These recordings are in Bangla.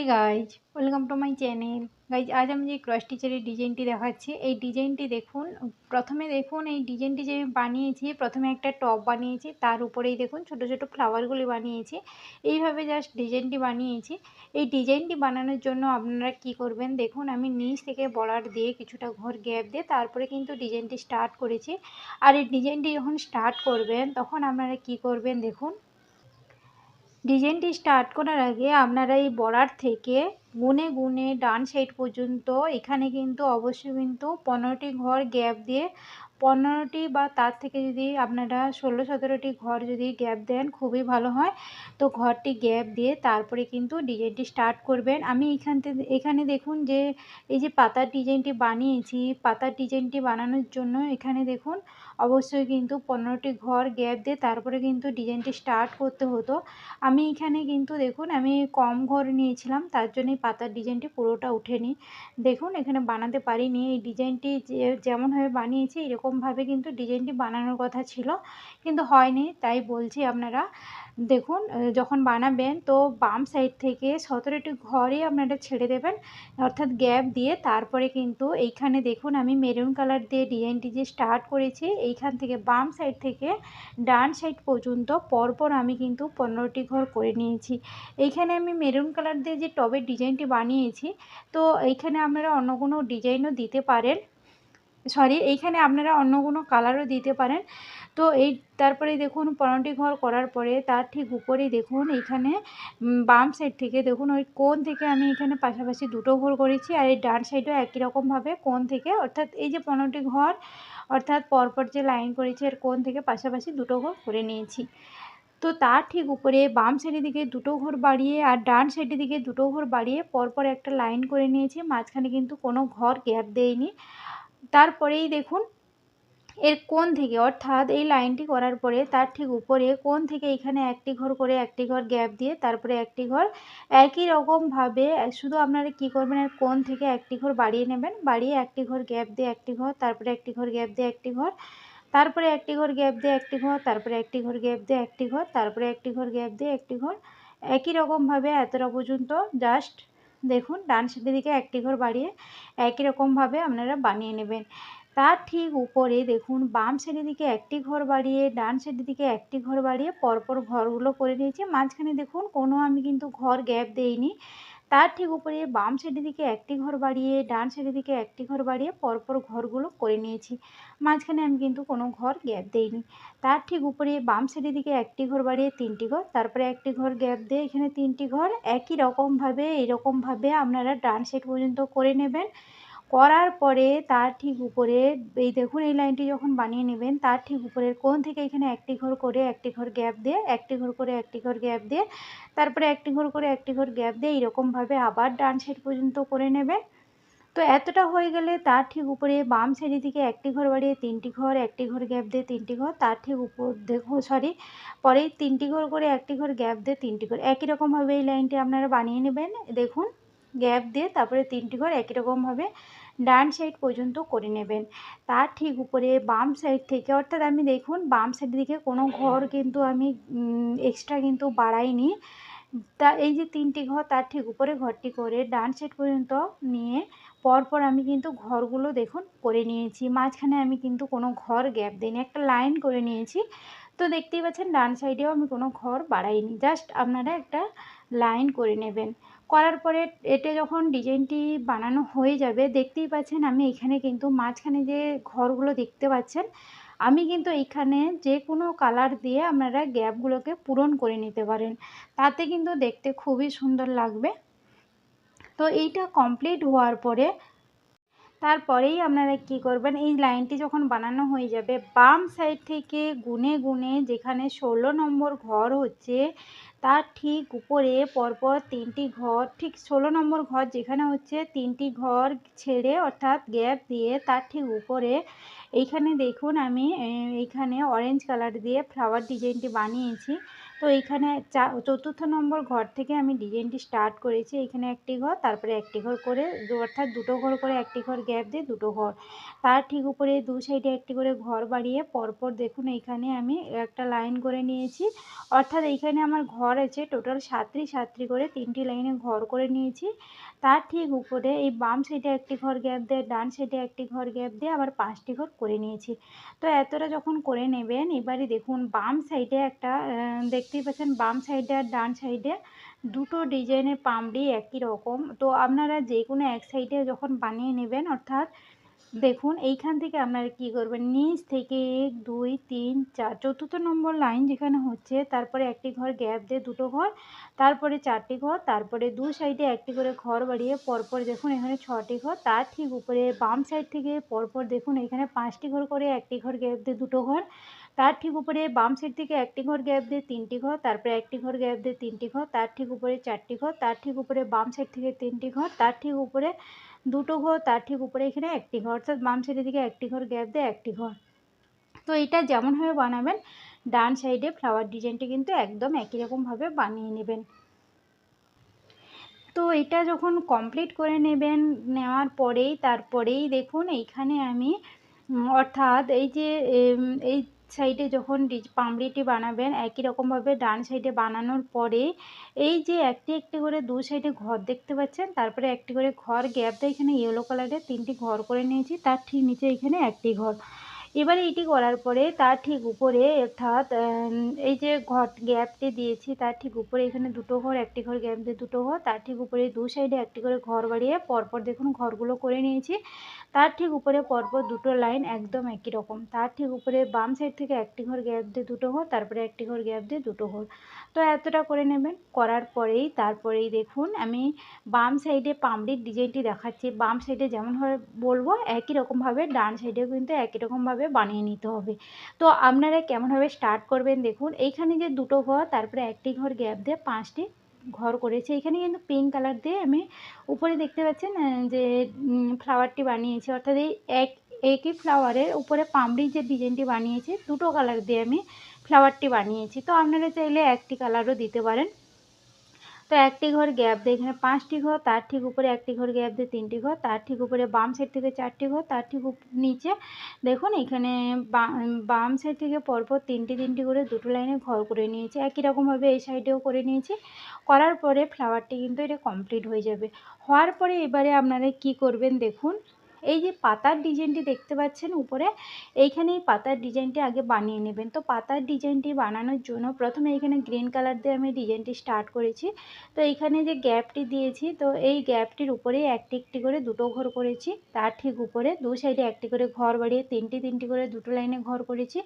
Hey guys welcome to my channel guys আজ আমি যে ক্রস টিচারের ডিজাইনটি দেখাচ্ছি, এই ডিজাইনটি দেখুন, প্রথমে দেখুন এই ডিজাইনটি যে বানিয়েছি, প্রথমে একটা টপ বানিয়েছি, তার উপরেই দেখুন ছোট ছোট ফ্লাওয়ারগুলি বানিয়েছি, এইভাবে জাস্ট ডিজাইনটি বানিয়েছি। এই ডিজাইনটি বানানোর জন্য আপনারা কি করবেন, দেখুন আমি নিচ থেকে বর্ডার দিয়ে কিছুটা ঘর গ্যাপ দিয়ে তারপরে কিন্তু ডিজাইনটি স্টার্ট করেছি। আর এই ডিজাইনটি যখন স্টার্ট করবেন, তখন আপনারা কি করবেন, দেখুন ডিজাইনটি স্টার্ট করার আগে আপনারা এই বর্ডার থেকে গুনে গুনে ডান সাইড পর্যন্ত, এখানে কিন্তু অবশ্যই কিন্তু পনেরোটি ঘর গ্যাপ দিয়ে পনেরোটি বা তার থেকে যদি আপনারা ষোলো, সতেরোটি ঘর যদি গ্যাপ দেন, খুবই ভালো হয়। তো ঘরটি গ্যাপ দিয়ে তারপরে কিন্তু ডিজাইনটি স্টার্ট করবেন। আমি এখান থেকে এখানে দেখুন যে, এই যে পাতার ডিজাইনটি বানিয়েছি, পাতার ডিজাইনটি বানানোর জন্য এখানে দেখুন, অবশ্যই কিন্তু পনেরোটি ঘর গ্যাপ দিয়ে তারপরে কিন্তু ডিজাইনটি স্টার্ট করতে হতো। আমি এখানে কিন্তু দেখুন, আমি কম ঘর নিয়েছিলাম, তার জন্যই পাতার ডিজাইনটি পুরোটা উঠেনি। দেখুন, এখানে বানাতে পারিনি। এই ডিজাইনটি যেমনভাবে বানিয়েছি এরকমভাবে কিন্তু ডিজাইনটি বানানোর কথা ছিল, কিন্তু হয়নি, তাই বলছি আপনারা, দেখুন যখন বানাবেন তো বাম সাইড থেকে সতেরোটি ঘরই আপনারা ছেড়ে দেবেন, অর্থাৎ গ্যাপ দিয়ে তারপরে কিন্তু এইখানে দেখুন আমি মেরুন কালার দিয়ে ডিজাইনটি যে স্টার্ট করেছি, এইখান থেকে বাম সাইড থেকে ডান সাইড পর্যন্ত পরপর আমি কিন্তু পনেরোটি ঘর করে নিয়েছি। এইখানে আমি মেরুন কালার দিয়ে যে টবের ডিজাইনটি বানিয়েছি, তো এইখানে আপনারা অন্য কোনো ডিজাইনও দিতে পারেন। সরি এইখানে আপনারা অন্য কোনো কালারও দিতে পারেন। তো এই তারপরে দেখুন পনেরোটি ঘর করার পরে তার ঠিক উপরেই দেখুন, এইখানে বাম সাইড থেকে দেখুন, ওই কোন থেকে আমি এখানে পাশাপাশি দুটো ঘর করেছি। আর এই ডান সাইডেও একই রকমভাবে কোন থেকে, অর্থাৎ এই যে পনেরোটি ঘর, অর্থাৎ পরপর যে লাইন করেছি আর কোন থেকে পাশাপাশি দুটো ঘর করে নিয়েছি। তো তার ঠিক উপরে বাম সাইডের দিকে দুটো ঘর বাড়িয়ে আর ডান সাইডের দিকে দুটো ঘর বাড়িয়ে পরপর একটা লাইন করে নিয়েছি। মাঝখানে কিন্তু কোনো ঘর গ্যাপ দেয়নি। তারপরেই দেখুন, এর কোণ থেকে, অর্থাৎ এই লাইনটি করার পরে তার ঠিক উপরে কোণ থেকে এখানে একটি ঘর করে একটি ঘর গ্যাপ দিয়ে তারপরে একটি ঘর, একই রকমভাবে, শুধু আপনারা কী করবেন, এর কোণ থেকে একটি ঘর বাড়িয়ে নেবেন, বাড়িয়ে একটি ঘর গ্যাপ দিয়ে একটি ঘর, তারপরে একটি ঘর গ্যাপ দিয়ে একটি ঘর, তারপরে একটি ঘর গ্যাপ দিয়ে একটি ঘর, তারপরে একটি ঘর গ্যাপ দিয়ে একটি ঘর, তারপরে একটি ঘর গ্যাপ দিয়ে একটি ঘর, একই রকমভাবে এতটা পর্যন্ত, জাস্ট দেখুন, ডান সাইডের দিকে একটি ঘর বাড়িয়ে একই রকমভাবে আপনারা বানিয়ে নেবেন। তার ঠিক উপরে দেখুন, বাম সাইডের দিকে একটি ঘর বাড়িয়ে, ডান সাইডের দিকে একটি ঘর বাড়িয়ে পরপর ঘরগুলো করে নিয়েছি। মাঝখানে দেখুন, কোনো আমি কিন্তু ঘর গ্যাপ দেইনি। তার ঠিক উপরে বাম সাইডের দিকে একটি ঘর বাড়িয়ে, ডান সাইডের দিকে একটি ঘর বাড়িয়ে পরপর ঘরগুলো করে নিয়েছি। মাঝখানে আমি কিন্তু কোনো ঘর গ্যাপ দেইনি। তার ঠিক উপরে বাম সাইডের দিকে একটি ঘর বাড়িয়ে তিনটি ঘর, তারপরে একটি ঘর গ্যাপ দিয়ে এখানে তিনটি ঘর। একই রকমভাবে এইরকমভাবে আপনারা ডান সাইড পর্যন্ত করে নেবেন। করার পরে তার ঠিক উপরে, এই দেখুন এই লাইনটি যখন বানিয়ে নেবেন, তার ঠিক উপরের কোণ থেকে এখানে একটি ঘর করে একটি ঘর গ্যাপ দিয়ে, একটি ঘর করে একটি ঘর গ্যাপ দিয়ে, তারপরে একটি ঘর করে একটি ঘর গ্যাপ দিয়ে এইরকমভাবে আবার ডান সাইড পর্যন্ত করে নেবেন। তো এতটা হয়ে গেলে তার ঠিক উপরে বাম সাইডের দিকে একটি ঘর বাড়িয়ে তিনটি ঘর, একটি ঘর গ্যাপ দিয়ে তিনটি ঘর, তার ঠিক উপর দেখো সরি পরে তিনটি ঘর করে একটি ঘর গ্যাপ দিয়ে তিনটি ঘর। একই রকমভাবে এই লাইনটি আপনারা বানিয়ে নেবেন, দেখুন, গ্যাপ দিয়ে তারপরে তিনটি ঘর একই রকমভাবে ডান সাইড পর্যন্ত করে নেবেন। তার ঠিক উপরে বাম সাইড থেকে, অর্থাৎ আমি দেখুন, বাম সাইড দিকে কোনো ঘর কিন্তু আমি এক্সট্রা কিন্তু বাড়াইনি। তা এই যে তিনটি ঘর, তার ঠিক উপরে ঘরটি করে ডান সাইড পর্যন্ত নিয়ে পরপর আমি কিন্তু ঘরগুলো দেখুন করে নিয়েছি। মাঝখানে আমি কিন্তু কোনো ঘর গ্যাপ দিইনি, একটা লাইন করে নিয়েছি। তো দেখতেই পাচ্ছেন, ডান সাইডেও আমি কোনো ঘর বাড়াইনি। জাস্ট আপনারা একটা লাইন করে নেবেন। করার পরে এটা যখন ডিজাইনটি বানানো হয়ে যাবে, দেখতেই পাচ্ছেন আমি এখানে কিন্তু মাঝখানে যে ঘরগুলো দেখতে পাচ্ছেন, আমি কিন্তু এখানে যে কোনো কালার দিয়ে আপনারা গ্যাপগুলোকে পূরণ করে নিতে পারেন। তাতে কিন্তু দেখতে খুবই সুন্দর লাগবে। তো এইটা কমপ্লিট হওয়ার পরে, তারপরেই আপনারা কি করবেন, এই লাইনটি যখন বানানো হয়ে যাবে, বাম সাইড থেকে গুনে গুনে যেখানে ষোলো নম্বর ঘর হচ্ছে তার ঠিক উপরে পরপর তিনটি ঘর, ঠিক ষোলো নম্বর ঘর যেখানে হচ্ছে তিনটি ঘর ছেড়ে অর্থাৎ গ্যাপ দিয়ে তার ঠিক উপরে, এইখানে দেখুন আমি এইখানে অরেঞ্জ কালার দিয়ে ফ্লাওয়ার ডিজাইনটি বানিয়েছি। তো এইখানে চা, চতুর্থ নম্বর ঘর থেকে আমি ডিজাইনটি স্টার্ট করেছি। এখানে একটি ঘর, তারপরে একটি ঘর করে অর্থাৎ দুটো ঘর করে একটি ঘর গ্যাপ দিয়ে দুটো ঘর। তার ঠিক উপরে দু সাইডে একটি করে ঘর বাড়িয়ে পরপর দেখুন এইখানে আমি একটা লাইন করে নিয়েছি। অর্থাৎ এইখানে আমার ঘর আছে টোটাল সাতটি সাতটি করে তিনটি লাইনে ঘর করে নিয়েছি। তার ঠিক উপরে এই বাম সাইডে একটি ঘর গ্যাপ দিয়ে, ডান সাইডে একটি ঘর গ্যাপ দিয়ে আবার পাঁচটি ঘর করে নিয়েছি। তো এতটা যখন করে নেবেন, এবারে দেখুন বাম সাইডে একটা দেখতেই পাচ্ছেন, বাম সাইডে আর ডান সাইডে দুটো ডিজাইনের পামড়ি একই রকম। তো আপনারা যে কোনো এক সাইডে যখন বানিয়ে নেবেন, অর্থাৎ দেখুন, এইখান থেকে আপনারা কী করবেন, নিচ থেকে এক, দুই, তিন, চার, চতুর্থ নম্বর লাইন যেখানে হচ্ছে, তারপরে একটি ঘর গ্যাপ দিয়ে দুটো ঘর, তারপরে চারটি ঘর, তারপরে দু সাইডে একটি করে ঘর বাড়িয়ে পরপর দেখুন এখানে ছটি ঘর, তার ঠিক উপরে বাম সাইড থেকে পরপর দেখুন এখানে পাঁচটি ঘর করে একটি ঘর গ্যাপ দিয়ে দুটো ঘর তার ঠিক উপরে বাম সাইড থেকে একটি ঘর গ্যাপ দিয়ে তিনটি ঘর, তারপরে একটি ঘর গ্যাপ দিয়ে তিনটি ঘর, তার ঠিক উপরে চারটি ঘর, তার ঠিক উপরে বাম সাইড থেকে তিনটি ঘর, তার ঠিক উপরে দুটো ঘর, তার ঠিক উপরে এখানে একটি ঘর, অর্থাৎ বাম সাইডের দিকে একটি ঘর গ্যাপ দিয়ে একটি ঘর। তো এটা যেমনভাবে বানাবেন, ডান সাইডে ফ্লাওয়ার ডিজাইনটি কিন্তু একদম একই রকমভাবে বানিয়ে নেবেন। তো এটা যখন কমপ্লিট করে নেবেন, নেওয়ার পরেই, তারপরেই দেখুন এইখানে আমি অর্থাৎ এই যে এই সাইডে যখন পামড়িটি বানাবেন, একই রকমভাবে ডান সাইডে বানানোর পরে এই যে একটি একটি করে দু সাইডে ঘর দেখতে পাচ্ছেন, তারপরে একটি করে ঘর গ্যাপ দিয়ে এখানে ইয়েলো কালারের তিনটি ঘর করে নিয়েছি, তার ঠিক নিচে এখানে একটি ঘর। এবারে এটি করার পরে তার ঠিক উপরে অর্থাৎ এই যে ঘর গ্যাপটি দিয়েছি, তার ঠিক উপরে এখানে দুটো ঘর, একটি ঘর গ্যাপ দিয়ে দুটো ঘর, তার ঠিক উপরে দু সাইডে একটি করে ঘর বাড়িয়ে পরপর দেখুন ঘরগুলো করে নিয়েছি। তার ঠিক উপরে পরপর দুটো লাইন একদম একই রকম। তার ঠিক উপরে বাম সাইড থেকে একটি ঘর গ্যাপ দিয়ে দুটো ঘর, তারপরে একটি ঘর গ্যাপ দিয়ে দুটো ঘর। তো এতটা করে নেবেন। করার পরেই তারপরেই দেখুন আমি বাম সাইডে পামড়ির ডিজাইনটি দেখাচ্ছি। বাম সাইডে যেমনভাবে বলব, একই রকমভাবে ডান সাইডেও কিন্তু একই রকমভাবে বানিয়ে নিতে হবে। তো আপনারা কেমনভাবে স্টার্ট করবেন দেখুন, এইখানে যে দুটো ঘর, তারপরে একটি ঘর গ্যাপ দিয়ে পাঁচটি ঘর করেছে। এখানে কিন্তু পিঙ্ক কালার দিয়ে আমি উপরে দেখতে পাচ্ছেন যে ফ্লাওয়ারটি বানিয়েছি। অর্থাৎ এই এক, একই ফ্লাওয়ারের উপরে পামড়ির যে ডিজাইনটি বানিয়েছি, দুটো কালার দিয়ে আমি ফ্লাওয়ারটি বানিয়েছি। তো আপনারা চাইলে একটি কালারও দিতে পারেন। তো একটি ঘর গ্যাপ দিয়ে এখানে পাঁচটি ঘর, তার ঠিক উপরে একটি ঘর গ্যাপ দিয়ে তিনটি ঘর, তার ঠিক উপরে বাম সাইড থেকে চারটি ঘর, তার ঠিক নিচে দেখুন এখানে বাম সাইড থেকে পরপর তিনটি তিনটি করে দুটো লাইনে ঘর করে নিয়েছে। একই রকমভাবে এই সাইডেও করে নিয়েছি। করার পরে ফ্লাওয়ারটি কিন্তু এটা কমপ্লিট হয়ে যাবে। হওয়ার পরে এবারে আপনারা কি করবেন দেখুন এই যে পাতার ডিজাইনটি দেখতে পাচ্ছেন উপরে এইখানে এই পাতার ডিজাইনটি আগে বানিয়ে নেবেন। তো পাতার ডিজাইনটি বানানোর জন্য প্রথমে এখানে গ্রিন কালার দিয়ে আমি ডিজাইনটি স্টার্ট করেছি। তো এইখানে যে গ্যাপটি দিয়েছি, তো এই গ্যাপটির উপরেই একটি একটি করে দুটো ঘর করেছি। তার ঠিক উপরে দু সাইডে একটি করে ঘর বাড়িয়ে, তিনটি তিনটি করে দুটো লাইনে ঘর করেছি।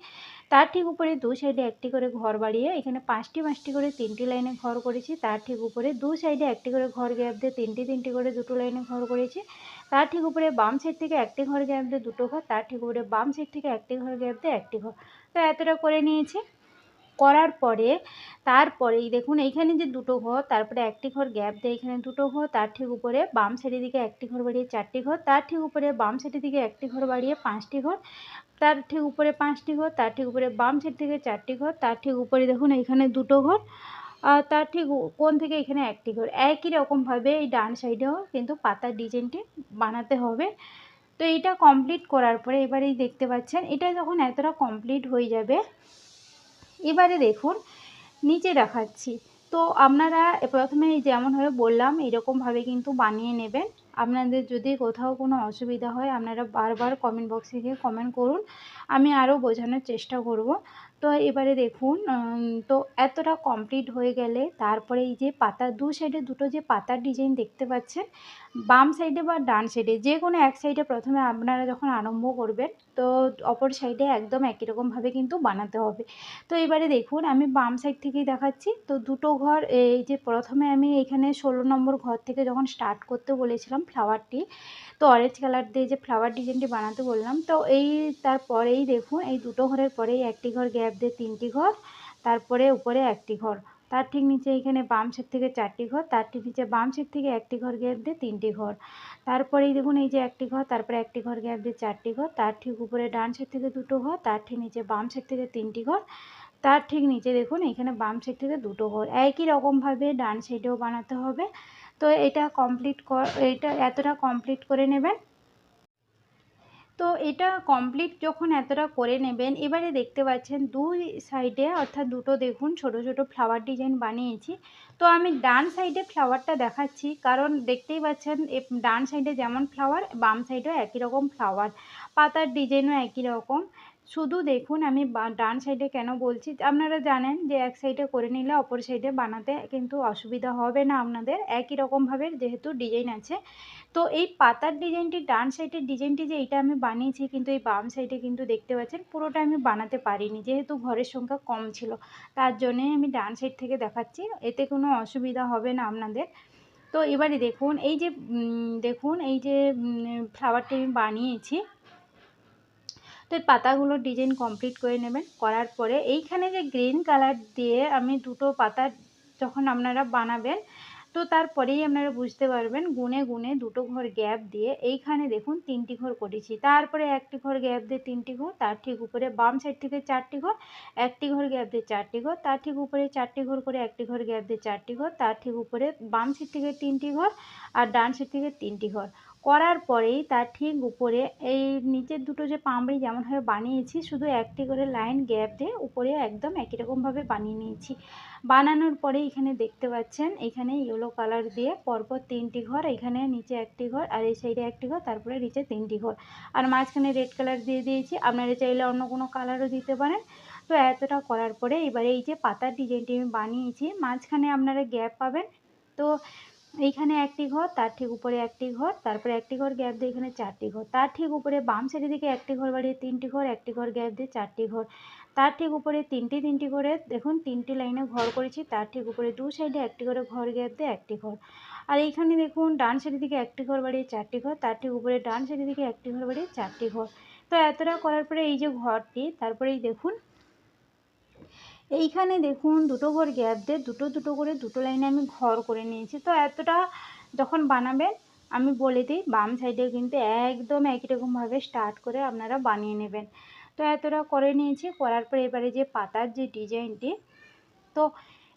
তার ঠিক উপরে দু সাইডে একটি করে ঘর বাড়িয়ে, এখানে পাঁচটি পাঁচটি করে তিনটি লাইনে ঘর করেছি। তার ঠিক উপরে দু সাইডে একটি করে ঘর গ্যাপ দিয়ে তিনটি তিনটি করে দুটো লাইনে ঘর করেছি। তার ঠিক উপরে বাম সাইড থেকে একটি ঘর গ্যাপ দিয়ে দুটো ঘর, তার ঠিক উপরে বাম সাইড থেকে একটি ঘর গ্যাপ দিয়ে একটি ঘর। তো এতটা করে নিয়েছি। করার পরে তারপরেই দেখুন, এইখানে যে দুটো ঘর, তারপরে একটি ঘর গ্যাপ দেয় এখানে দুটো ঘর, তার ঠিক উপরে বাম সাইডের দিকে একটি ঘর বাড়িয়ে চারটি ঘর, তার ঠিক উপরে বাম সাইডের দিকে একটি ঘর বাড়িয়ে পাঁচটি ঘর, তার ঠিক উপরে পাঁচটি ঘর, তার ঠিক উপরে বাম সাইড থেকে চারটি ঘর, তার ঠিক উপরে দেখুন, এইখানে দুটো ঘর। তার ঠিক কোন থেকে এখানে একটি ঘর একই রকমভাবে এই ডান সাইডেও কিন্তু পাতার ডিজাইনটি বানাতে হবে। তো এইটা কমপ্লিট করার পরে এবারেই দেখতে পাচ্ছেন, এটা যখন এতটা কমপ্লিট হয়ে যাবে, এবারে দেখুন, নিচে দেখাচ্ছি। তো আপনারা প্রথমে যেমনভাবে বললাম এরকমভাবে কিন্তু বানিয়ে নেবেন। আপনাদের যদি কোথাও কোনো অসুবিধা হয়, আপনারা বারবার কমেন্ট বক্সে গিয়ে কমেন্ট করুন। আমি আরও বোঝানোর চেষ্টা করব। তো এবারে দেখুন তো এতটা কমপ্লিট হয়ে গেলে তারপরে এই যে পাতার দু সাইডে দুটো যে পাতার ডিজাইন দেখতে পাচ্ছেন, বাম সাইডে বা ডান সাইডে যে কোনো এক সাইডে প্রথমে আপনারা যখন আরম্ভ করবেন, তো অপর সাইডে একদম একই রকমভাবে কিন্তু বানাতে হবে। তো এবারে দেখুন, আমি বাম সাইড থেকেই দেখাচ্ছি, তো দুটো ঘর, এই যে প্রথমে আমি এখানে ষোলো নম্বর ঘর থেকে যখন স্টার্ট করতে বলেছিলাম ফ্লাওয়ারটি তো অরেঞ্জ কালার দিয়ে যে ফ্লাওয়ার ডিজাইনটি বানাতে বললাম, তো এই তারপরেই দেখুন, এই দুটো ঘরের পরেই একটি ঘর গ্যাপ দিয়ে তিনটি ঘর, তারপরে উপরে একটি ঘর। তার ঠিক নিচে এখানে বাম সাইড থেকে চারটি ঘর, তার ঠিক নিচে বাম সাইড থেকে একটি ঘর গ্যাপ দিয়ে তিনটি ঘর। তারপরেই দেখুন এই যে একটি ঘর, তারপরে একটি ঘর গ্যাপ দিয়ে চারটি ঘর, তার ঠিক উপরে ডান সাইড থেকে দুটো ঘর, তার ঠিক নিচে বাম সাইড থেকে তিনটি ঘর, তার ঠিক নিচে দেখুন এখানে বাম সাইড থেকে দুটো ঘর। একই রকমভাবে ডান সাইডেও বানাতে হবে। তো এটা কমপ্লিট কর এটা এতটা কমপ্লিট করে নেবেন তো এটা কমপ্লিট যখন এতটা করে নেবেন, এবারে দেখতে পাচ্ছেন দুই সাইডে অর্থাৎ দুটো দেখুন, ছোট ছোট ফ্লাওয়ার ডিজাইন বানিয়েছি। তো আমি ডান সাইডে ফ্লাওয়ারটা দেখাচ্ছি, কারণ দেখতেই পাচ্ছেন ডান সাইডে যেমন ফ্লাওয়ার বাম সাইডেও একই রকম ফ্লাওয়ার পাতার ডিজাইনও একই রকম। শুধু দেখুন আমি ডান সাইডে কেন বলছি? আপনারা জানেন যে এক সাইডে করে নিলে অপর সাইডে বানাতে কিন্তু অসুবিধা হবে না আপনাদের। একই রকমভাবে যেহেতু ডিজাইন আছে। তো এই পাতার ডিজাইনটি ডান সাইডের ডিজাইনটি যে এইটা আমি বানিয়েছি কিন্তু এই বাম সাইডে কিন্তু দেখতে পাচ্ছেন পুরোটা আমি বানাতে পারিনি, যেহেতু ঘরের সংখ্যা কম ছিল। তার জন্যে আমি ডান সাইড থেকে দেখাচ্ছি, এতে কোনো অসুবিধা হবে না আপনাদের। তো এবারে দেখুন, এই যে দেখুন, এই যে ফ্লাওয়ারটি আমি বানিয়েছি। তো এই পাতাগুলোর ডিজাইন কমপ্লিট করে নেবেন। করার পরে এইখানে যে গ্রিন কালার দিয়ে আমি দুটো পাতা যখন আপনারা বানাবেন, তো তারপরেই আপনারা বুঝতে পারবেন গুনে গুনে দুটো ঘর গ্যাপ দিয়ে এইখানে দেখুন তিনটি ঘর করেছি। তারপরে একটি ঘর গ্যাপ দিয়ে তিনটি ঘর, তার ঠিক উপরে বাম সাইড থেকে চারটি ঘর, একটি ঘর গ্যাপ দিয়ে চারটি ঘর, তার ঠিক উপরে চারটি ঘর করে একটি ঘর গ্যাপ দিয়ে চারটি ঘর, তার ঠিক উপরে বাম সাইড থেকে তিনটি ঘর আর ডান সাইড থেকে তিনটি ঘর। করার পরেই তার ঠিক উপরে এই নিচের দুটো যে পামড়ি যেমনভাবে বানিয়েছি, শুধু একটি করে লাইন গ্যাপ দিয়ে উপরে একদম একই রকমভাবে বানিয়ে নিয়েছি। বানানোর পরে এখানে দেখতে পাচ্ছেন, এখানে ইয়েলো কালার দিয়ে পরপর তিনটি ঘর, এখানে নিচে একটি ঘর আর এই সাইডে একটি ঘর, তারপরে নিচে তিনটি ঘর। আর মাঝখানে রেড কালার দিয়ে দিয়েছি, আপনারা চাইলে অন্য কোনো কালারও দিতে পারেন। তো এতটা করার পরে এবারে এই যে পাতার ডিজাইনটি আমি বানিয়েছি, মাঝখানে আপনারা গ্যাপ পাবেন। তো এইখানে একটি ঘর, তার ঠিক উপরে একটি ঘর, তারপরে একটি ঘর গ্যাপ দিয়ে এখানে চারটি ঘর। তার ঠিক উপরে বাম সাইডের দিকে একটি ঘর বাড়িয়ে তিনটি ঘর, একটি ঘর গ্যাপ দিয়ে চারটি ঘর। তার ঠিক উপরে তিনটি তিনটি করে দেখুন তিনটি লাইনে ঘর করেছি, তার ঠিক উপরে দু সাইডে একটি করে ঘর গ্যাপ দিয়ে একটি ঘর। আর এইখানে দেখুন ডান সাইডের দিকে একটি ঘর বাড়িয়ে চারটি ঘর, তার ঠিক উপরে ডান সাইডের দিকে একটি ঘর বাড়িয়ে চারটি ঘর। তো এতটা করার পরে এই যে ঘরটি, তারপরেই দেখুন এইখানে দেখুন দুটো ঘর গ্যাপ দিয়ে দুটো দুটো করে দুটো লাইনে আমি ঘর করে নিয়েছি। তো এতটা যখন বানাবেন, আমি বলে দিই, বাম সাইডে কিন্তু একদম একই রকমভাবে স্টার্ট করে আপনারা বানিয়ে নেবেন। তো এতটা করে নিয়েছি, করার পরে এবারে যে পাতার যে ডিজাইনটি তো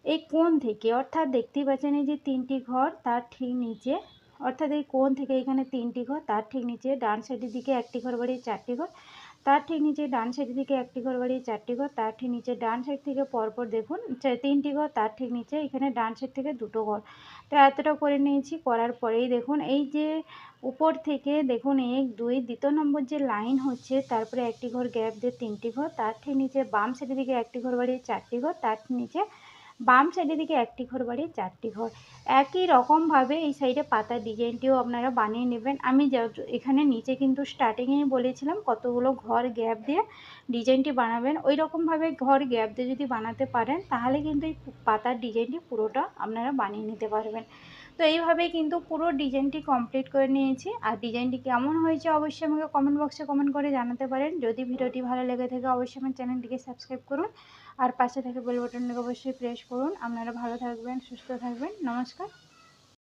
এই কোণ থেকে, অর্থাৎ দেখতেই পাচ্ছেন এই যে তিনটি ঘর, তার ঠিক নিচে, অর্থাৎ এই কোণ থেকে এখানে তিনটি ঘর, তার ঠিক নিচে ডান সাইডের দিকে একটি ঘর বাড়িয়ে চারটি ঘর তার ঠিক নিচে ডান সাইডের দিকে একটি ঘর বাড়িয়ে চারটি ঘর, তার ঠিক নিচে ডান সাইড থেকে পরপর দেখুন তিনটি ঘর, তার ঠিক নিচে এখানে ডান সাইড থেকে দুটো ঘর। তো এতটা করে নিয়েছি, করার পরেই দেখুন, এই যে উপর থেকে দেখুন, এক, দুই, দ্বিতীয় নম্বর যে লাইন হচ্ছে, তারপরে একটি ঘর গ্যাপ দিয়ে তিনটি ঘর, তার ঠিক নিচে বাম সাইডের দিকে একটি ঘর বাড়িয়ে চারটি ঘর, তার নিচে বাম সাইডের দিকে একটি ঘর বাড়ি, চারটি ঘর। একই রকমভাবে এই সাইডে পাতার ডিজাইনটিও আপনারা বানিয়ে নেবেন। আমি এখানে নিচে কিন্তু স্টার্টিংয়েই বলেছিলাম, কতগুলো ঘর গ্যাপ দিয়ে ডিজাইনটি বানাবেন। ওই রকমভাবে ঘর গ্যাপ দিয়ে যদি বানাতে পারেন, তাহলে কিন্তু এই পাতার ডিজাইনটি পুরোটা আপনারা বানিয়ে নিতে পারবেন। তো এইভাবে কিন্তু পুরো ডিজাইনটি কমপ্লিট করে নিয়েছি। আর ডিজাইনটি কেমন হয়েছে অবশ্যই আমাকে কমেন্ট বক্সে কমেন্ট করে জানাতে পারেন। যদি ভিডিওটি ভালো লেগে থাকে, অবশ্যই আমার চ্যানেলটিকে সাবস্ক্রাইব করুন। আর পাশে থেকে বেল বাটনটাকে অবশ্যই প্রেস করুন। আপনারা ভালো থাকবেন সুস্থ থাকবেন। নমস্কার।